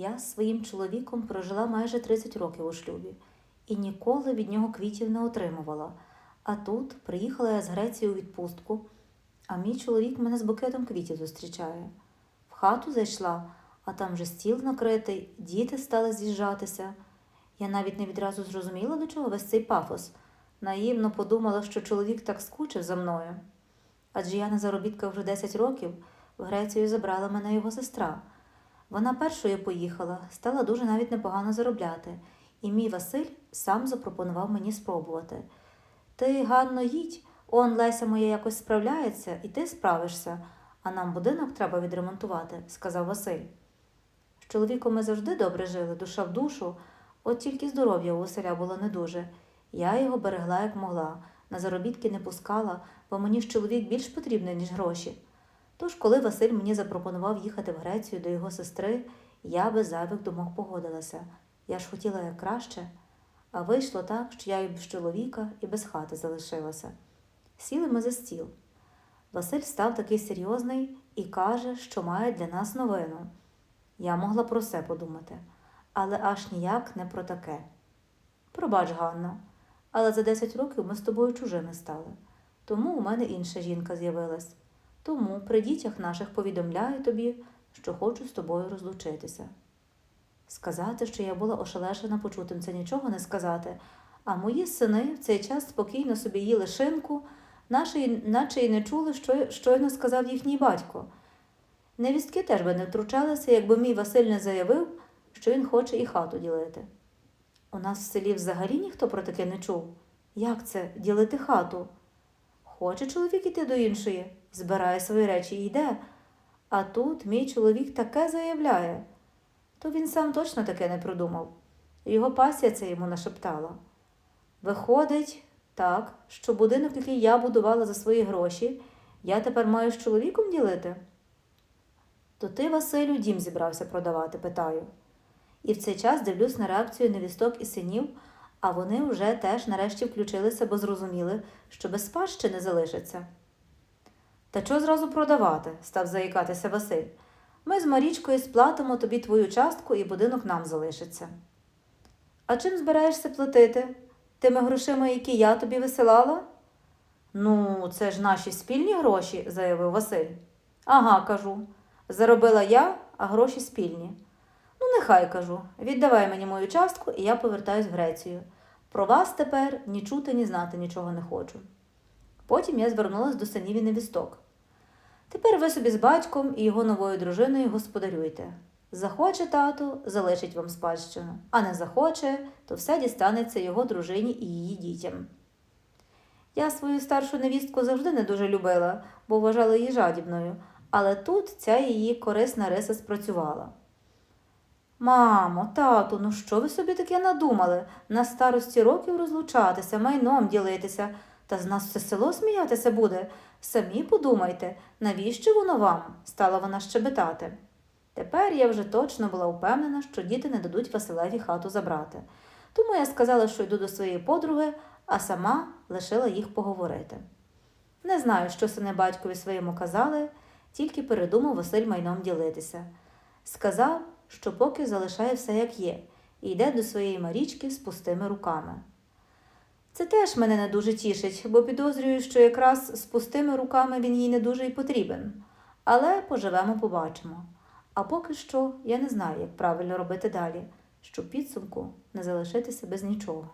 Я з своїм чоловіком прожила майже 30 років у шлюбі і ніколи від нього квітів не отримувала. А тут приїхала я з Греції у відпустку, а мій чоловік мене з букетом квітів зустрічає. В хату зайшла, а там вже стіл накритий, діти стали з'їжджатися. Я навіть не відразу зрозуміла, до чого весь цей пафос. Наївно подумала, що чоловік так скучив за мною. Адже я на заробітках вже 10 років в Грецію забрала мене його сестра. Вона першою поїхала, стала дуже навіть непогано заробляти, і мій Василь сам запропонував мені спробувати. Ти, Ганно, їдь, он Леся моя якось справляється, і ти справишся, а нам будинок треба відремонтувати, сказав Василь. З чоловіком ми завжди добре жили, душа в душу, от тільки здоров'я у Василя було не дуже. Я його берегла як могла, на заробітки не пускала, бо мені ж чоловік більш потрібний, ніж гроші. Тож, коли Василь мені запропонував їхати в Грецію до його сестри, я без зайвих думок погодилася. Я ж хотіла як краще, а вийшло так, що я і без чоловіка, і без хати залишилася. Сіли ми за стіл. Василь став такий серйозний і каже, що має для нас новину. Я могла про все подумати, але аж ніяк не про таке. Пробач, Ганно, але за 10 років ми з тобою чужими стали. Тому у мене інша жінка з'явилась. Тому при дітях наших повідомляю тобі, що хочу з тобою розлучитися. Сказати, що я була ошелешена почутим, це нічого не сказати, а мої сини в цей час спокійно собі їли шинку, наче й не чули, що щойно сказав їхній батько. Невістки теж би не втручалися, якби мій Василь не заявив, що він хоче і хату ділити. У нас в селі взагалі ніхто про таке не чув. Як це ділити хату? Хоче чоловік іти до іншої, збирає свої речі і йде. А тут мій чоловік таке заявляє. То він сам точно таке не придумав. Його пасія це йому нашептала. Виходить, так, що будинок, який я будувала за свої гроші, я тепер маю з чоловіком ділити? То ти, Василю, дім зібрався продавати, питаю. І в цей час дивлюсь на реакцію невісток і синів, а вони вже теж нарешті включилися, бо зрозуміли, що без спадщини залишаться. Та чого зразу продавати? став заїкатися Василь. Ми з Марічкою сплатимо тобі твою частку і будинок нам залишиться. А чим збираєшся платити? Тими грошима, які я тобі висилала? Ну, це ж наші спільні гроші, заявив Василь. Ага, кажу. Заробила я, а гроші спільні. Ну, нехай кажу. Віддавай мені мою частку, і я повертаюсь в Грецію. Про вас тепер ні чути, ні знати нічого не хочу. Потім я звернулася до синів і невісток. Тепер ви собі з батьком і його новою дружиною господарюйте. Захоче тато, залишить вам спадщину, а не захоче, то все дістанеться його дружині і її дітям. Я свою старшу невістку завжди не дуже любила, бо вважала її жадібною, але тут ця її корисна риса спрацювала. Мамо, тату, ну що ви собі таке надумали? На старості років розлучатися, майном ділитися, та з нас все село сміятися буде. Самі подумайте, навіщо воно вам? стала вона щебетати. Тепер я вже точно була впевнена, що діти не дадуть Василеві хату забрати. Тому я сказала, що йду до своєї подруги, а сама лишила їх поговорити. Не знаю, що сини батькові своєму казали, тільки передумав Василь майном ділитися. Сказав, що поки залишає все як є, і йде до своєї Марічки з пустими руками. Це теж мене не дуже тішить, бо підозрюю, що якраз з пустими руками він їй не дуже й потрібен. Але поживемо, побачимо. А поки що я не знаю, як правильно робити далі, щоб підсумку не залишитися без нічого.